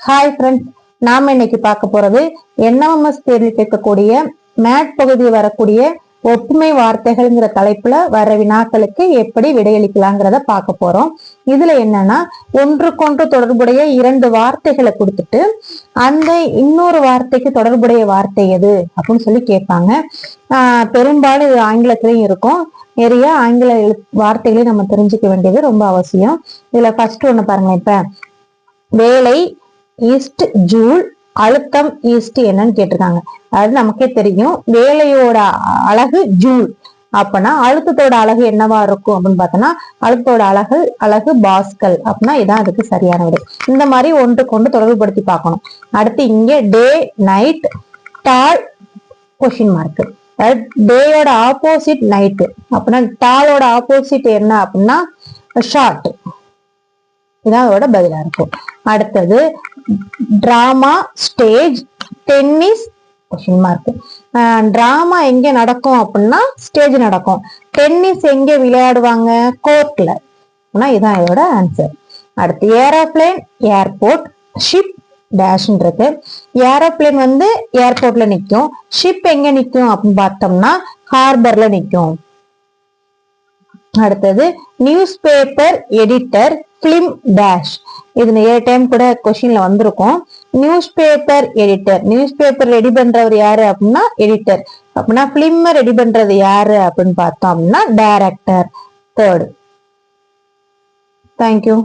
Hi friends நாம இன்னைக்கு பார்க்க போறது என்எம்எஸ் தேர்வில் கேட்கக்கூடிய மேட் பகுதி வரக்கூடிய ஒப்புமை வார்த்தைகள்ங்கிற தலைப்புல வர வினாக்களுக்கு எப்படி விடையளிக்கலாங்கிறத பார்க்க போறோம். இதுல என்னன்னா ஒன்றுக்கொன்று தொடர்புடைய இரண்டு வார்த்தைகளை கொடுத்துட்டு அந்த இன்னொரு வார்த்தைக்கு தொடர்புடைய வார்த்தை எது அப்படின்னு சொல்லி கேட்பாங்க. ஆஹ் பெரும்பாலும் இது ஆங்கிலத்திலையும் இருக்கும். நிறைய ஆங்கில வார்த்தைகளையும் நம்ம தெரிஞ்சுக்க வேண்டியது ரொம்ப அவசியம். இதுல ஃபர்ஸ்ட் ஒண்ணு பாருங்க இப்ப வேலை ஈஸ்ட் ஜூல் அழுத்தம் ஈஸ்ட் என்னன்னு கேட்டிருக்காங்க. அது நமக்கே தெரியும் வேலையோட அழகு ஜூல் அப்பனா அழுத்தத்தோட அழகு என்னவா இருக்கும் அப்படின்னு பார்த்தோம்னா அழுத்தத்தோட அழகு அழகு பாஸ்கல். அப்படின்னா இதான் அதுக்கு சரியான விடை. இந்த மாதிரி ஒன்று கொண்டு தொடர்புபடுத்தி பார்க்கணும். அடுத்து இங்க day night tall question mark டேயோட opposite night அப்படின்னா டாலோட ஆப்போசிட் என்ன அப்படின்னா ஷார்ட் இதான் அதோட பதிலா இருக்கும். அடுத்தது drama stage tennis question mark drama எங்க நடக்கும் அப்படின்னா ஸ்டேஜ் நடக்கும். டென்னிஸ் எங்க விளையாடுவாங்க? கோர்ட்ல இதான் இதோட ஆன்சர் அடுத்து ஏரோப்ளேன் ஏர்போர்ட் ஷிப் டேஷ்ன்னு இருக்கு. ஏரோப்ளேன் வந்து ஏர்போர்ட்ல நிக்கும். ஷிப் எங்க நிக்கும் அப்படின்னு பார்த்தோம்னா ஹார்பர்ல நிக்கும். அடுத்தது news paper editor film dash இது நிறைய டைம் கூட கொஸ்டின்ல வந்திருக்கும். News paper editor news paper ready பண்றவர் யாரு அப்படின்னா எடிட்டர் அப்படின்னா பிலிம் ரெடி பண்றது யாரு அப்படின்னு பார்த்தோம் அப்படின்னா டைரக்டர் தேர்ட் தேங்க்யூ